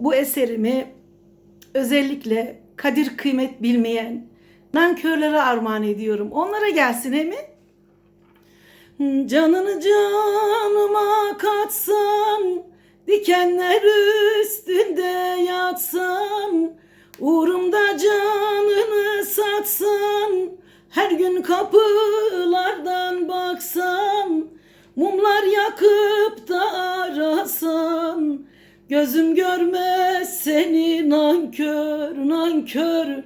bu eserimi özellikle kadir kıymet bilmeyen nankörlere armağan ediyorum. Onlara gelsin emin. Canını canıma katsan, dikenler üstünde yatsan, uğrumda canını satsan, her gün kapılardan baksan, mumlar arasan, gözüm görmez seni nankör, nankör,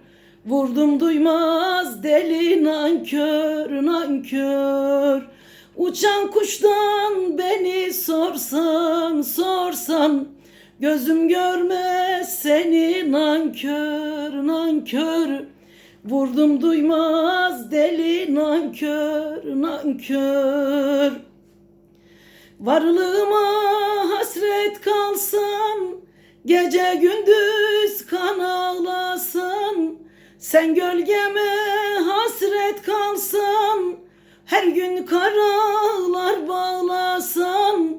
vurdum duymaz deli nankör, nankör. Uçan kuştan beni sorsan, sorsan, gözüm görmez seni nankör, nankör. Vurdum duymaz deli nankör, nankör. Varlığıma hasret kalsam, gece gündüz kan ağlasam, sen gölgeme hasret kalsam, her gün karalar bağlasan,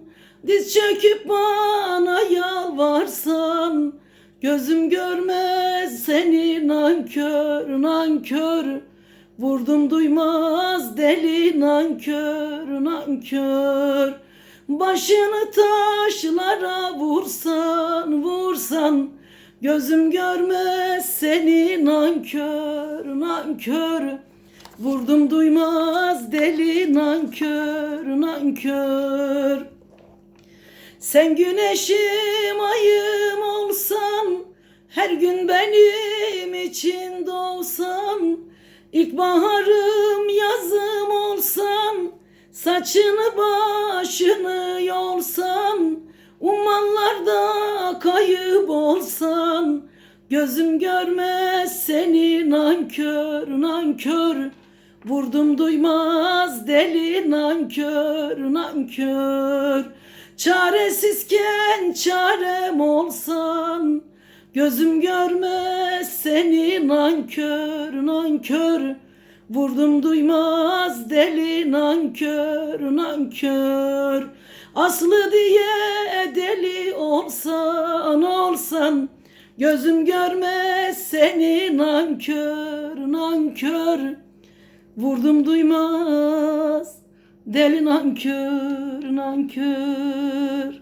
diz çöküp bana yalvarsan, gözüm görmez seni nankör, nankör. Vurdum duymaz deli nankör, nankör. Başını taşlara vursan, vursan, gözüm görmez seni nankör, nankör. Vurdum duymaz deli nankör, nankör. Sen güneşim ayım olsan, her gün benim için doğsan, İlkbaharım yazım saçını başını yolsan, ummanlarda kayıp olsan, gözüm görmez seni nankör, nankör. Vurdum duymaz deli nankör, nankör. Çaresizken çarem olsan, gözüm görmez seni nankör, nankör. Vurdum duymaz deli nankör, nankör. Aslı diye deli olsan, olsan, gözüm görmez seni nankör, nankör. Vurdum duymaz deli nankör nankör